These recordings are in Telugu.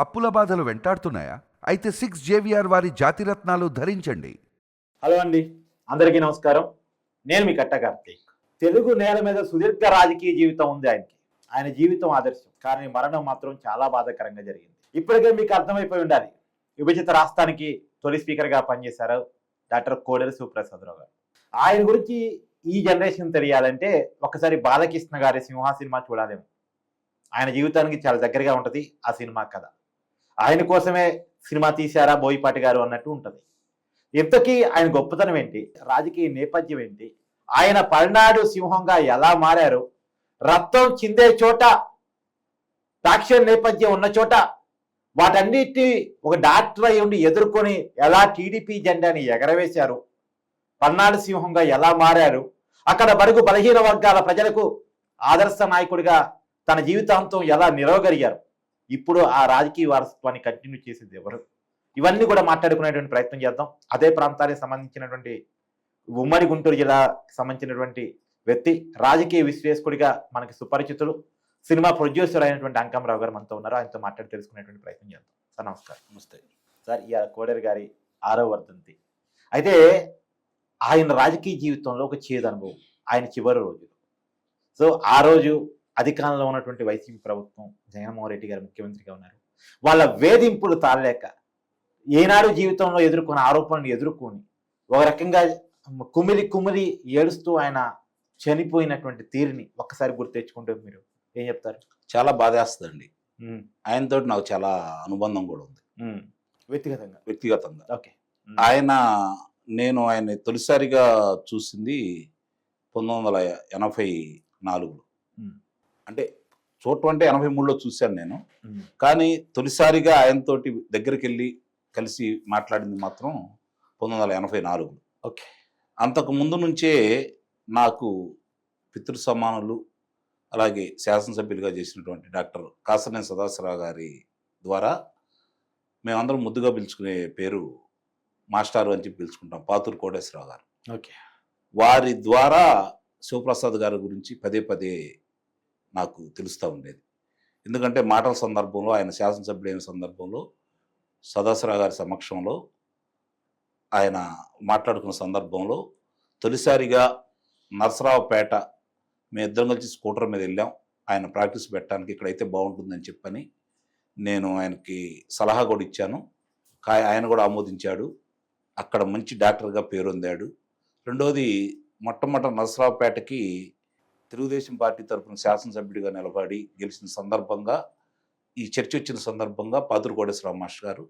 అప్పుల బాధలు వెంటాడుతున్నాయా? అయితే సిక్స్ జేవిఆర్ వారి జాతిరత్నాలు ధరించండి. హలో అండి. అందరికీ నమస్కారం. నేను మీ కట్ట కార్తీక్. తెలుగు నేల మీద సుదీర్ఘ రాజకీయ జీవితం ఉంది ఆయనకి. ఆయన జీవితం ఆదర్శం. కానీ మరణం మాత్రం చాలా బాధాకరంగా జరిగింది. ఇప్పటికే మీకు అర్థమైపోయి ఉండాలి. విభజిత రాష్ట్రానికి తొలి స్పీకర్గా పనిచేశారు డాక్టర్ కోడెల సుప్రసాదరావు గారు. ఆయన గురించి ఈ జనరేషన్ తెలియాలంటే ఒకసారి బాలకృష్ణ గారి సింహ సినిమా చూడాలేమో. ఆయన జీవితానికి చాలా దగ్గరగా ఉంటుంది ఆ సినిమా కథ. ఆయన కోసమే సినిమా తీశారా బోయిపాటి గారు అన్నట్టు ఉంటుంది. ఇంతకీ ఆయన గొప్పతనం ఏంటి? రాజకీయ నేపథ్యం ఏంటి? ఆయన పల్నాడు సింహంగా ఎలా మారారు? రక్తం చిందే చోట ఫ్యాక్షన్ నేపథ్యం ఉన్న చోట వాటన్నిటి ఒక డాక్టర్ అయి ఉండి ఎదుర్కొని ఎలా టీడీపీ జెండాని ఎగరవేశారు? పల్నాడు సింహంగా ఎలా మారారు? అక్కడ బడుగు బలహీన వర్గాల ప్రజలకు ఆదర్శ నాయకుడిగా తన జీవితాంతం ఎలా నిలవగలిగారు? ఇప్పుడు ఆ రాజకీయ వారసత్వాన్ని కంటిన్యూ చేసేది ఎవరు? ఇవన్నీ కూడా మాట్లాడుకునేటువంటి ప్రయత్నం చేద్దాం. అదే ప్రాంతానికి సంబంధించినటువంటి ఉమ్మడి గుంటూరు జిల్లాకి సంబంధించినటువంటి వ్యక్తి రాజకీయ విశ్లేషకుడిగా మనకి సుపరిచితులు సినిమా ప్రొడ్యూసర్ అయినటువంటి అంకమరావు గారు మనతో ఉన్నారు. ఆయనతో మాట్లాడి తెలుసుకునేటువంటి ప్రయత్నం చేద్దాం. సార్ నమస్కారం. నమస్తే. సార్ ఈ కోడేరు గారి ఆరో వర్ధంతి. అయితే ఆయన రాజకీయ జీవితంలో ఒక చేదు అనుభవం. ఆయన చివరి రోజు. సో ఆ రోజు అధికారంలో ఉన్నటువంటి వైసీపీ ప్రభుత్వం జగన్మోహన్ రెడ్డి గారు ముఖ్యమంత్రిగా ఉన్నారు. వాళ్ళ వేధింపులు తాళలేక ఏనాడు జీవితంలో ఎదుర్కొన్న ఆరోపణలు ఎదుర్కొని ఒక రకంగా కుమిలి కుమిలి ఏడుస్తూ ఆయన చనిపోయినటువంటి తీరుని ఒక్కసారి గుర్తు తెచ్చుకుంటే మీరు ఏం చెప్తారు? చాలా బాధేస్తుందండి. ఆయనతో నాకు చాలా అనుబంధం కూడా ఉంది. వ్యక్తిగతంగా? వ్యక్తిగతంగా. ఓకే. ఆయన నేను ఆయన తొలిసారిగా చూసింది పంతొమ్మిది వందల ఎనభై నాలుగులో. అంటే చూడటం అంటే ఎనభై మూడులో చూశాను నేను. కానీ తొలిసారిగా ఆయనతోటి దగ్గరికి వెళ్ళి కలిసి మాట్లాడింది మాత్రం పంతొమ్మిది వందల ఎనభై నాలుగు ఓకే. అంతకు ముందు నుంచే నాకు పితృ సమానులు అలాగే శాసనసభ్యులుగా చేసినటువంటి డాక్టర్ కాసనే సదాశివరావు గారి ద్వారా మేమందరం ముద్దుగా పిలుచుకునే పేరు మాస్టారు అని చెప్పి పిలుచుకుంటాం పాతూరు కోటేశ్వరరావు గారు. ఓకే. వారి ద్వారా శివప్రసాద్ గారి గురించి పదే పదే నాకు తెలుస్తూ ఉండేది. ఎందుకంటే మాటల సందర్భంలో ఆయన శాసనసభ్యుడైన సందర్భంలో సదాశివరావు గారి సమక్షంలో ఆయన మాట్లాడుకున్న సందర్భంలో తొలిసారిగా నరసరావుపేట మేము ఇద్దరం కలిసి స్కూటర్ మీద వెళ్ళాం. ఆయన ప్రాక్టీస్ పెట్టడానికి ఇక్కడైతే బాగుంటుందని చెప్పని నేను ఆయనకి సలహా కూడా ఇచ్చాను. ఆయన కూడా ఆమోదించాడు. అక్కడ మంచి డాక్టర్గా పేరొందాడు. రెండోది మొట్టమొదటి నరసరావుపేటకి తెలుగుదేశం పార్టీ తరఫున శాసనసభ్యుడిగా నిలబడి గెలిచిన సందర్భంగా ఈ చర్చ వచ్చిన సందర్భంగా పాదురుకోడేశ్వర మాస్టర్ గారు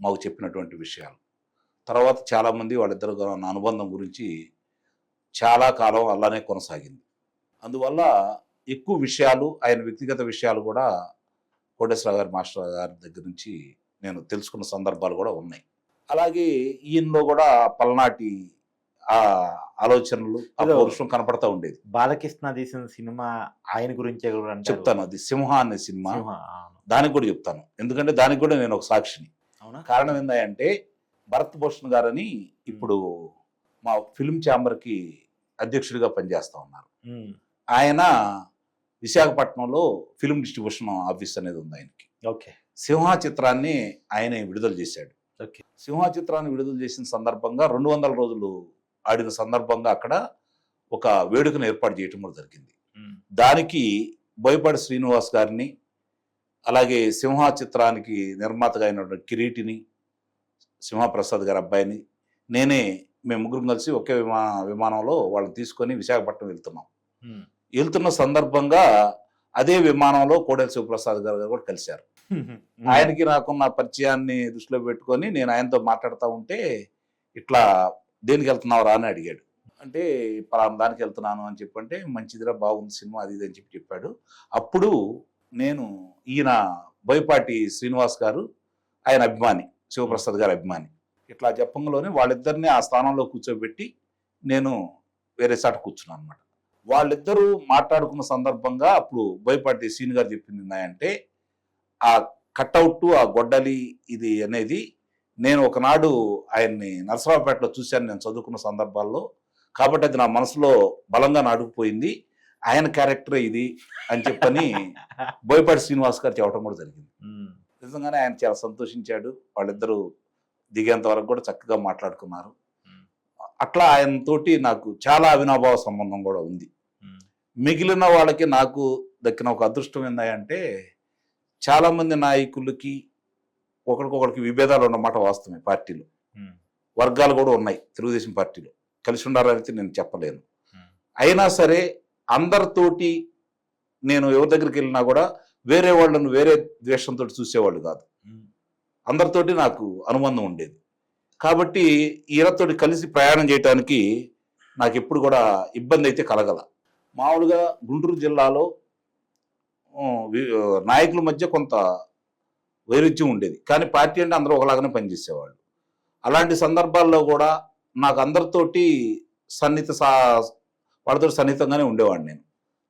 మాకు చెప్పినటువంటి విషయాలు. తర్వాత చాలామంది వాళ్ళిద్దరు ఉన్న అనుబంధం గురించి చాలా కాలం అలానే కొనసాగింది. అందువల్ల ఎక్కువ విషయాలు ఆయన వ్యక్తిగత విషయాలు కూడా కోటేశ్వర గారి మాస్టర్ గారి దగ్గర నుంచి నేను తెలుసుకున్న సందర్భాలు కూడా ఉన్నాయి. అలాగే ఈయనలో కూడా పల్నాటి ఆలోచనలు పౌరుషం కనపడతా ఉండేది. బాలకృష్ణ తీసిన సినిమా ఆయన గురించే కూడా. చెప్తాను అది సింహ అనే సినిమా. దానికి కూడా చెప్తాను. ఎందుకంటే దానికి కూడా నేను ఒక సాక్షిని. అవునా? కారణం ఏంటంటే భరత్ భూషణ్ గారని ఇప్పుడు మా ఫిల్మ్ ఛాంబర్కి అధ్యక్షుడిగా పనిచేస్తా ఉన్నారు. ఆయన విశాఖపట్నంలో ఫిల్మ్ డిస్ట్రిబ్యూషన్ ఆఫీస్ అనేది ఉంది ఆయనకి. ఓకే. సింహ చిత్రాన్ని ఆయన విడుదల చేశాడు. ఓకే. సింహ చిత్రాన్ని విడుదల చేసిన సందర్భంగా రెండు వందల రోజులు ఆడిన సందర్భంగా అక్కడ ఒక వేడుకను ఏర్పాటు చేయటం కూడా జరిగింది. దానికి బోయపాటి శ్రీనివాస్ గారిని అలాగే సింహ చిత్రానికి నిర్మాతగా అయినటువంటి కిరీటిని సింహప్రసాద్ గారి అబ్బాయిని నేనే మేము ముగ్గురం కలిసి ఒకే విమా విమానంలో వాళ్ళని తీసుకొని విశాఖపట్నం వెళ్తున్నాం. వెళ్తున్న సందర్భంగా అదే విమానంలో కోడెల శివప్రసాద్ గారు కూడా కలిశారు. ఆయనకి నాకున్న పరిచయాన్ని దృష్టిలో పెట్టుకొని నేను ఆయనతో మాట్లాడుతూ ఉంటే ఇట్లా దేనికి వెళ్తున్నావురా? అని అడిగాడు. అంటే పలానా దానికి వెళ్తున్నాను అని చెప్పంటే మంచిదిరా బాగుంది సినిమా అది ఇది అని చెప్పి చెప్పాడు. అప్పుడు నేను ఈయన బోయపాటి శ్రీనివాస్ గారు ఆయన అభిమాని శివప్రసాద్ గారి అభిమాని. ఇట్లా చెప్పంలోనే వాళ్ళిద్దరిని ఆ స్థానంలో కూర్చోబెట్టి నేను వేరే చాట కూర్చున్నాను అనమాట వాళ్ళిద్దరూ మాట్లాడుకున్న సందర్భంగా అప్పుడు బోయపాటి సీన్ గారు చెప్పింది ఏంటంటే ఆ కట్అవుట్ ఆ గొడ్డలి ఇది అనేది నేను ఒకనాడు ఆయన్ని నరసరావుపేటలో చూశాను నేను చదువుకున్న సందర్భాల్లో. కాబట్టి అది నా మనసులో బలంగా నాటుకుపోయింది. ఆయన క్యారెక్టర్ ఇది అని చెప్పని బోయపాటి శ్రీనివాస్ గారు చెప్పడం కూడా జరిగింది. నిజంగానే ఆయన చాలా సంతోషించాడు. వాళ్ళిద్దరూ దిగేంత వరకు కూడా చక్కగా మాట్లాడుకున్నారు. అట్లా ఆయనతోటి నాకు చాలా అవినాభావ సంబంధం కూడా ఉంది. మిగిలిన వాళ్ళకి నాకు దక్కిన ఒక అదృష్టం ఏందంటే చాలా మంది నాయకులకి ఒకరికొకరికి విభేదాలు ఉన్నమాట వాస్తవమే పార్టీలో. వర్గాలు కూడా ఉన్నాయి తెలుగుదేశం పార్టీలో కలిసి ఉండాలని నేను చెప్పలేను. అయినా సరే అందరితోటి నేను ఎవరి దగ్గరికి వెళ్ళినా కూడా వేరే వాళ్ళను వేరే ద్వేషంతో చూసేవాళ్ళు కాదు. అందరితోటి నాకు అనుబంధం ఉండేది కాబట్టి ఈయనతోటి కలిసి ప్రయాణం చేయడానికి నాకు ఎప్పుడు కూడా ఇబ్బంది అయితే కలగల మామూలుగా గుంటూరు జిల్లాలో నాయకుల మధ్య కొంత వైరుధ్యం ఉండేది. కానీ పార్టీ అంటే అందరూ ఒకలాగానే పనిచేసేవాళ్ళు. అలాంటి సందర్భాల్లో కూడా నాకు అందరితోటి సన్నిహిత సా వాళ్ళతో సన్నిహితంగానే ఉండేవాడిని నేను.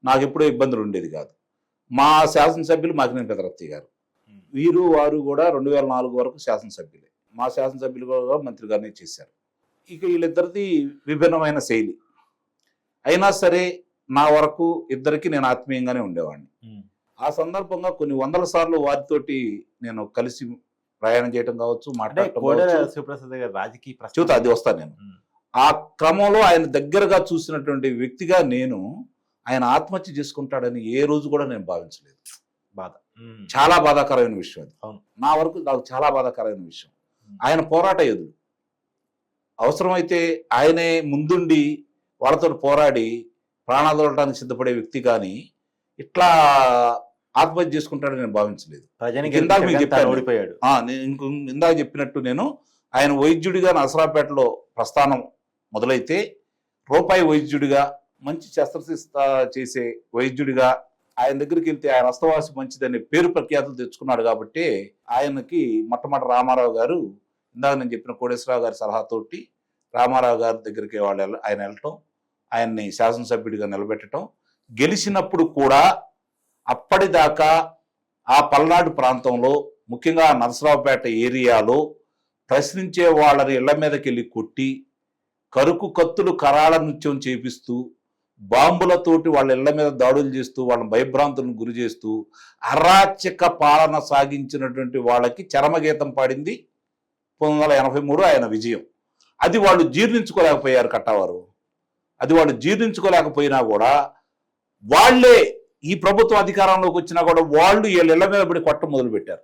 నాకు ఎప్పుడూ ఇబ్బందులు ఉండేది కాదు. మా శాసనసభ్యులు మాకినేని పెదరత్తి గారు. వీరు వారు కూడా రెండు వేల నాలుగు వరకు శాసనసభ్యులే. మా శాసనసభ్యులు కూడా మంత్రి గారిని చేశారు. ఇక వీళ్ళిద్దరిది విభిన్నమైన శైలి. అయినా సరే నా వరకు ఇద్దరికి నేను ఆత్మీయంగానే ఉండేవాడిని. ఆ సందర్భంగా కొన్ని వందల సార్లు వారితోటి నేను కలిసి ప్రయాణం చేయడం కావచ్చు మాట్లాడటం రాజకీయ చూత అది వస్తాను నేను. ఆ క్రమంలో ఆయన దగ్గరగా చూసినటువంటి వ్యక్తిగా నేను ఆయన ఆత్మహత్య చేసుకుంటాడని ఏ రోజు కూడా నేను భావించలేదు బాధ. చాలా బాధాకరమైన విషయం అది. నా వరకు నాకు చాలా బాధాకరమైన విషయం. ఆయన పోరాట యోధుడు అవసరమైతే ఆయనే ముందుండి వాళ్ళతో పోరాడి ప్రాణాలు సిద్ధపడే వ్యక్తి కానీ ఇట్లా ఆత్మహత్య చేసుకుంటాడని నేను భావించలేదు ప్రజానికి ఇందాక మీకు గెలిచాక చెప్పాను. ఓడిపోయాడు ఇందాక చెప్పినట్టు నేను ఆయన వైద్యుడిగా నసరాపేటలో ప్రస్థానం మొదలైతే రూపాయి వైద్యుడిగా మంచి శస్త్రచికిత్స చేసే వైద్యుడిగా ఆయన దగ్గరికి వెళ్తే ఆయన హస్తవాసి మంచిదనే పేరు ప్రఖ్యాతులు తెచ్చుకున్నాడు కాబట్టి ఆయనకి మొట్టమొదటి రామారావు గారు ఇందాక నేను చెప్పిన కోటేశ్వరరావు గారి సలహాతోటి రామారావు గారి దగ్గరికి వాళ్ళు వెళ్ళ- ఆయన వెళ్ళటం ఆయన్ని శాసనసభ్యుడిగా నిలబెట్టడం గెలిచినప్పుడు కూడా అప్పటిదాకా ఆ పల్నాడు ప్రాంతంలో ముఖ్యంగా నరసరావుపేట ఏరియాలో ప్రశ్నించే వాళ్ళని ఇళ్ళ మీదకి వెళ్ళి కొట్టి కరుకు కత్తులు కరాళ నృత్యం చేపిస్తూ బాంబులతోటి వాళ్ళ ఇళ్ళ మీద దాడులు చేస్తూ వాళ్ళని భయభ్రాంతులను గురి చేస్తూ అరాచక పాలన సాగించినటువంటి వాళ్ళకి చరమగీతం పాడింది పంతొమ్మిది వందల ఎనభై మూడు ఆయన విజయం. అది వాళ్ళు జీర్ణించుకోలేకపోయారు కట్టవారు. అది వాళ్ళు జీర్ణించుకోలేకపోయినా కూడా వాళ్ళే ఈ ప్రభుత్వం అధికారంలోకి వచ్చినా కూడా వాళ్ళు వీళ్ళ ఇళ్ళ మీద పడి కొట్టం మొదలు పెట్టారు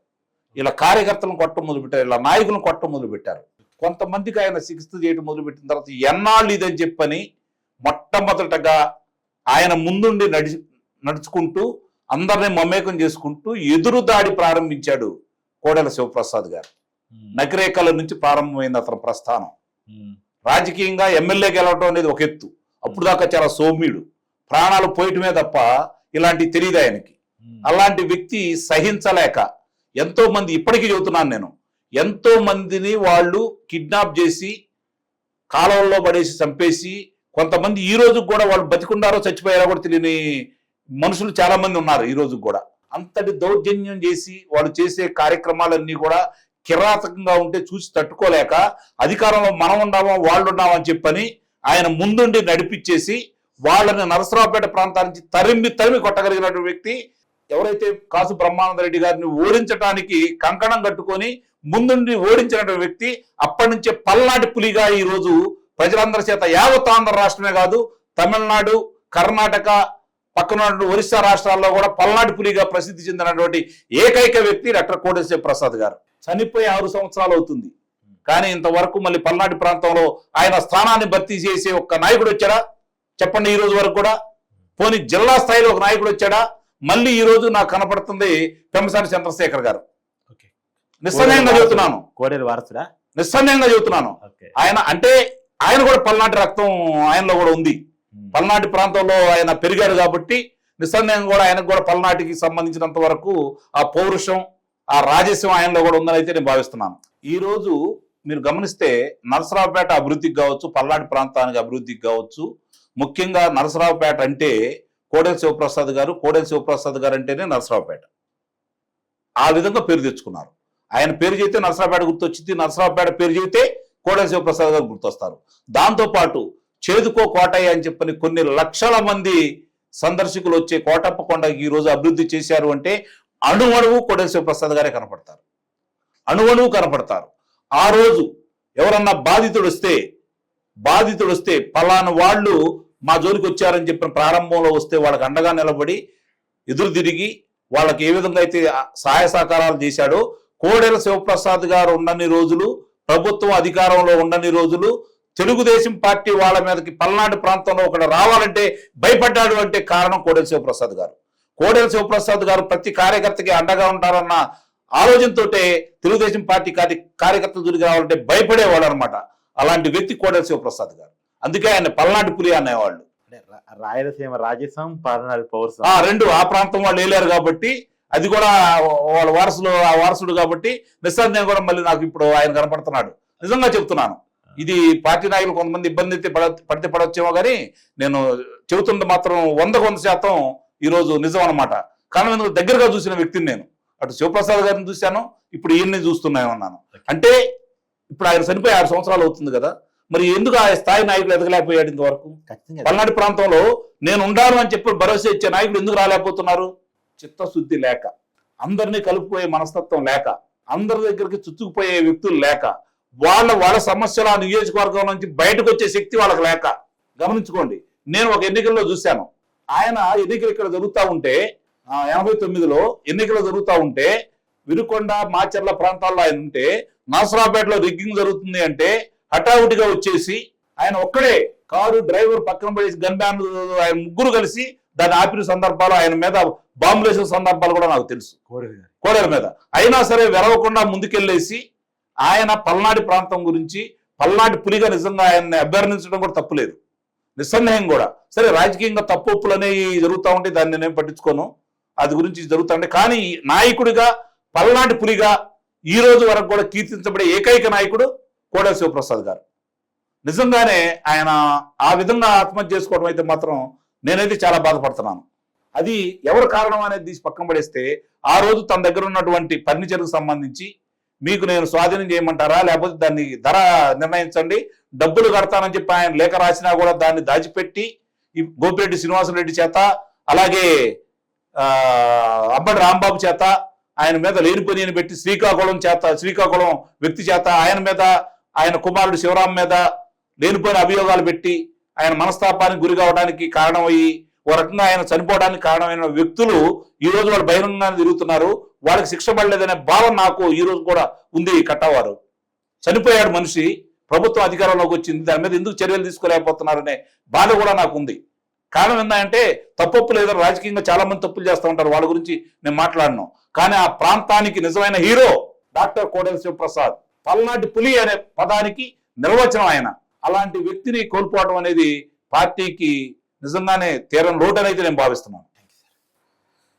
ఇలా కార్యకర్తలను కొట్టం మొదలు పెట్టారు ఇలా నాయకులను కొట్టం మొదలు పెట్టారు కొంతమందికి ఆయన చికిత్స చేయడం మొదలు పెట్టిన తర్వాత ఎన్నాళ్ళు ఇదని చెప్పని మొట్టమొదటగా ఆయన ముందుండి నడిచి నడుచుకుంటూ అందరినీ మమేకం చేసుకుంటూ ఎదురు దాడి ప్రారంభించాడు కోడెల శివప్రసాద్ గారు. నకిరేకల నుంచి ప్రారంభమైంది అతని ప్రస్థానం. రాజకీయంగా ఎమ్మెల్యే గెలవడం అనేది ఒక ఎత్తు. అప్పుడు దాకా చాలా సౌమ్యుడు. ప్రాణాలు పోయటమే తప్ప ఇలాంటివి తెలియదు ఆయనకి. అలాంటి వ్యక్తి సహించలేక ఎంతో మంది ఇప్పటికీ చెబుతున్నాను నేను ఎంతో మందిని వాళ్ళు కిడ్నాప్ చేసి కాలువల్లో పడేసి చంపేసి కొంతమంది ఈ రోజు కూడా వాళ్ళు బతికున్నారో చచ్చిపోయారో కూడా తెలియని మనుషులు చాలా మంది ఉన్నారు ఈ రోజు కూడా అంతటి దౌర్జన్యం చేసి వాళ్ళు చేసే కార్యక్రమాలన్నీ కూడా కిరాతకంగా ఉంటే చూసి తట్టుకోలేక అధికారంలో మనం ఉన్నామా వాళ్ళు ఉన్నామా అని చెప్పని ఆయన ముందుండి నడిపించేసి వాళ్ళని నరసరావుపేట ప్రాంతానికి తరిమి తరిమి కొట్టగలిగినటువంటి వ్యక్తి ఎవరైతే కాసు బ్రహ్మానంద రెడ్డి గారిని ఓడించడానికి కంకణం కట్టుకొని ముందుండి ఓడించినటువంటి వ్యక్తి అప్పటి నుంచే పల్నాటి పులిగా ఈ రోజు ప్రజలందరి చేత యావత్ ఆంధ్ర రాష్ట్రమే కాదు తమిళనాడు కర్ణాటక పక్కన ఒరిస్సా రాష్ట్రాల్లో కూడా పల్నాటి పులిగా ప్రసిద్ధి చెందినటువంటి ఏకైక వ్యక్తి డాక్టర్ కోటేశ్వర ప్రసాద్ గారు. చనిపోయి ఆరు సంవత్సరాలు అవుతుంది. కానీ ఇంతవరకు మళ్ళీ పల్నాటి ప్రాంతంలో ఆయన స్థానాన్ని భర్తీ చేసే ఒక్క నాయకుడు వచ్చారా చెప్పండి ఈ రోజు వరకు కూడా. పోనీ జిల్లా స్థాయిలో ఒక నాయకుడు వచ్చాడా? మళ్ళీ ఈ రోజు నాకు కనపడుతుంది పెంపసాని చంద్రశేఖర్ గారు. నిస్సందేహంగా చెబుతున్నాను. కోడేరు వారసుడా? నిస్సందేహంగా చెబుతున్నాను. ఆయన అంటే ఆయన కూడా పల్నాటి రక్తం ఆయనలో కూడా ఉంది. పల్నాటి ప్రాంతంలో ఆయన పెరిగాడు కాబట్టి నిస్సందేహంగా కూడా ఆయనకు కూడా పల్నాటికి సంబంధించినంత వరకు ఆ పౌరుషం ఆ రాజస్యం ఆయనలో కూడా ఉందని అయితే నేను భావిస్తున్నాను. ఈ రోజు మీరు గమనిస్తే నరసరావుపేట అభివృద్ధికి కావచ్చు పల్నాటి ప్రాంతానికి అభివృద్ధికి కావచ్చు ముఖ్యంగా నరసరావుపేట అంటే కోడెల శివప్రసాద్ గారు కోడెల శివప్రసాద్ గారు అంటేనే నరసరావుపేట. ఆ విధంగా పేరు తెచ్చుకున్నారు. ఆయన పేరు చెబితే నరసరావుపేట గుర్తొచ్చింది నరసరావుపేట పేరు చెబితే కోడెల శివప్రసాద్ గారు గుర్తొస్తారు. దాంతోపాటు చేదుకో కోటయ్య అని చెప్పని కొన్ని లక్షల మంది సందర్శకులు వచ్చే కోటప్ప కొండకి ఈ రోజు అభివృద్ధి చేశారు అంటే అణువణువు కోడెల శివప్రసాద్ గారే కనపడతారు. అణువణువు కనపడతారు. ఆ రోజు ఎవరన్నా బాధితుడు వస్తే బాధితుడు వస్తే పలానా వాళ్ళు మా జోలికి వచ్చారని చెప్పిన ప్రారంభంలో వస్తే వాళ్ళకి అండగా నిలబడి ఎదురు తిరిగి వాళ్ళకి ఏ విధంగా అయితే సహాయ సహకారాలు చేశాడో కోడెల శివప్రసాద్ గారు ఉండని రోజులు ప్రభుత్వం అధికారంలో ఉండని రోజులు తెలుగుదేశం పార్టీ వాళ్ళ మీదకి పల్నాడు ప్రాంతంలో ఒకడు రావాలంటే భయపడ్డాడు అంటే కారణం కోడెల శివప్రసాద్ గారు. కోడెల శివప్రసాద్ గారు ప్రతి కార్యకర్తకి అండగా ఉంటారన్న ఆలోచనతో తెలుగుదేశం పార్టీ కార్యకర్తల కార్యకర్తలు దూరికి రావాలంటే భయపడేవాడు అనమాట అలాంటి వ్యక్తి కోడెల శివప్రసాద్ గారు. అందుకే ఆయన పల్నాడు పులి అనేవాళ్ళు. రాయలసీమ రాజసం పల్నాడు పౌరసం ఆ రెండు ఆ ప్రాంతం వాళ్ళు వెళ్ళారు కాబట్టి అది కూడా వాళ్ళ వారసులు ఆ వారసుడు కాబట్టి నిస్సందేహం కూడా మళ్ళీ నాకు ఇప్పుడు ఆయన కనపడుతున్నాడు. నిజంగా చెప్తున్నాను. ఇది పార్టీ నాయకులు కొంతమంది ఇబ్బంది అయితే పడ పడితే పడవచ్చేమో కానీ నేను చెబుతున్నది మాత్రం వందకు వంద శాతం ఈరోజు నిజం అనమాట కారణం ఎందుకు దగ్గరగా చూసిన వ్యక్తిని నేను. అటు శివప్రసాద్ గారిని చూశాను ఇప్పుడు ఈయన్ని చూస్తున్నాయన్నాను అంటే ఇప్పుడు ఆయన చనిపోయి ఆరు సంవత్సరాలు అవుతుంది కదా మరి ఎందుకు ఆ స్థాయి నాయకులు ఎదగలేకపోయాడు ఇంతవరకు? పల్నాడు ప్రాంతంలో నేను ఉండాను అని చెప్పి భరోసా ఇచ్చే నాయకులు ఎందుకు రాలేకపోతున్నారు? చిత్తశుద్ధి లేక. అందరినీ కలుపుకోయే మనస్తత్వం లేక. అందరి దగ్గరికి చుచ్చుకుపోయే వ్యక్తులు లేక. వాళ్ళ వాళ్ళ సమస్యల నియోజకవర్గం నుంచి బయటకు వచ్చే శక్తి వాళ్ళకి లేక. గమనించుకోండి. నేను ఒక ఎన్నికల్లో చూశాను. ఆయన ఎన్నికలు ఇక్కడ జరుగుతూ ఉంటే ఆ, ఎనభై తొమ్మిదిలో ఎన్నికలు జరుగుతూ ఉంటే వినుకొండ మాచర్ల ప్రాంతాల్లో ఆయన ఉంటే నాసరాపేటలో రిగ్గింగ్ జరుగుతుంది అంటే హఠావుటిగా వచ్చేసి ఆయన ఒక్కడే కారు డ్రైవర్ పక్కన పడేసి గన్ బ్యాన్ ఆయన ముగ్గురు కలిసి దాన్ని ఆపిన సందర్భాలు ఆయన మీద బాంబులు వేసిన సందర్భాలు కూడా నాకు తెలుసు. కోడెల మీద. అయినా సరే వెరవకుండా ముందుకెళ్ళేసి ఆయన పల్నాడు ప్రాంతం గురించి పల్నాడు పులిగా నిజంగా ఆయన్ని అభ్యర్థించడం కూడా తప్పులేదు. నిస్సందేహం కూడా. సరే రాజకీయంగా తప్పు ఒప్పులు అనేవి జరుగుతూ ఉంటే దాన్ని నేను పట్టించుకోను. అది గురించి జరుగుతూ ఉంటే కానీ నాయకుడిగా పల్నాటి పులిగా ఈ రోజు వరకు కూడా కీర్తించబడే ఏకైక నాయకుడు కోడెల శివప్రసాద్ గారు. నిజంగానే ఆయన ఆ విధంగా ఆత్మహత్య చేసుకోవడం అయితే మాత్రం నేనైతే చాలా బాధపడుతున్నాను. అది ఎవరు కారణం అనేది తీసి పక్కన పడేస్తే ఆ రోజు తన దగ్గర ఉన్నటువంటి ఫర్నిచర్కు సంబంధించి మీకు నేను స్వాధీనం చేయమంటారా? లేకపోతే దాన్ని ధర నిర్ణయించండి. డబ్బులు కడతానని చెప్పి ఆయన లేఖ రాసినా కూడా దాన్ని దాచిపెట్టి ఈ గోపిరెడ్డి శ్రీనివాసరెడ్డి చేత అలాగే అబ్బడి రాంబాబు చేత ఆయన మీద లేనిపోని పెట్టి శ్రీకాకుళం చేత శ్రీకాకుళం వ్యక్తి చేత ఆయన మీద ఆయన కుమారుడు శివరాం మీద లేనిపోయిన అభియోగాలు పెట్టి ఆయన మనస్తాపానికి గురి కావడానికి కారణమయ్యి ఓ రకంగా ఆయన చనిపోవడానికి కారణమైన వ్యక్తులు ఈ రోజు వాళ్ళు బహిరంగంగా తిరుగుతున్నారు. వాళ్ళకి శిక్ష పడలేదనే భావం నాకు ఈ రోజు కూడా ఉంది కట్టవారు. చనిపోయాడు మనిషి ప్రభుత్వం అధికారంలోకి వచ్చింది. దాని మీద ఎందుకు చర్యలు తీసుకోలేకపోతున్నారనే బాధ కూడా నాకు ఉంది. కారణం ఏంటంటే తప్పప్పు లేదా రాజకీయంగా చాలా మంది తప్పులు చేస్తూ ఉంటారు. వాళ్ళ గురించి నేను మాట్లాడను. కానీ ఆ ప్రాంతానికి నిజమైన హీరో డాక్టర్ కోడెల శివప్రసాద్. పల్నాటి పులి అనే పదానికి నిర్వచనం ఆయన అలాంటి వ్యక్తిని కోల్పోవడం అనేది పార్టీకి నిజంగానే తీరం లోటు అనేది నేను భావిస్తున్నాను.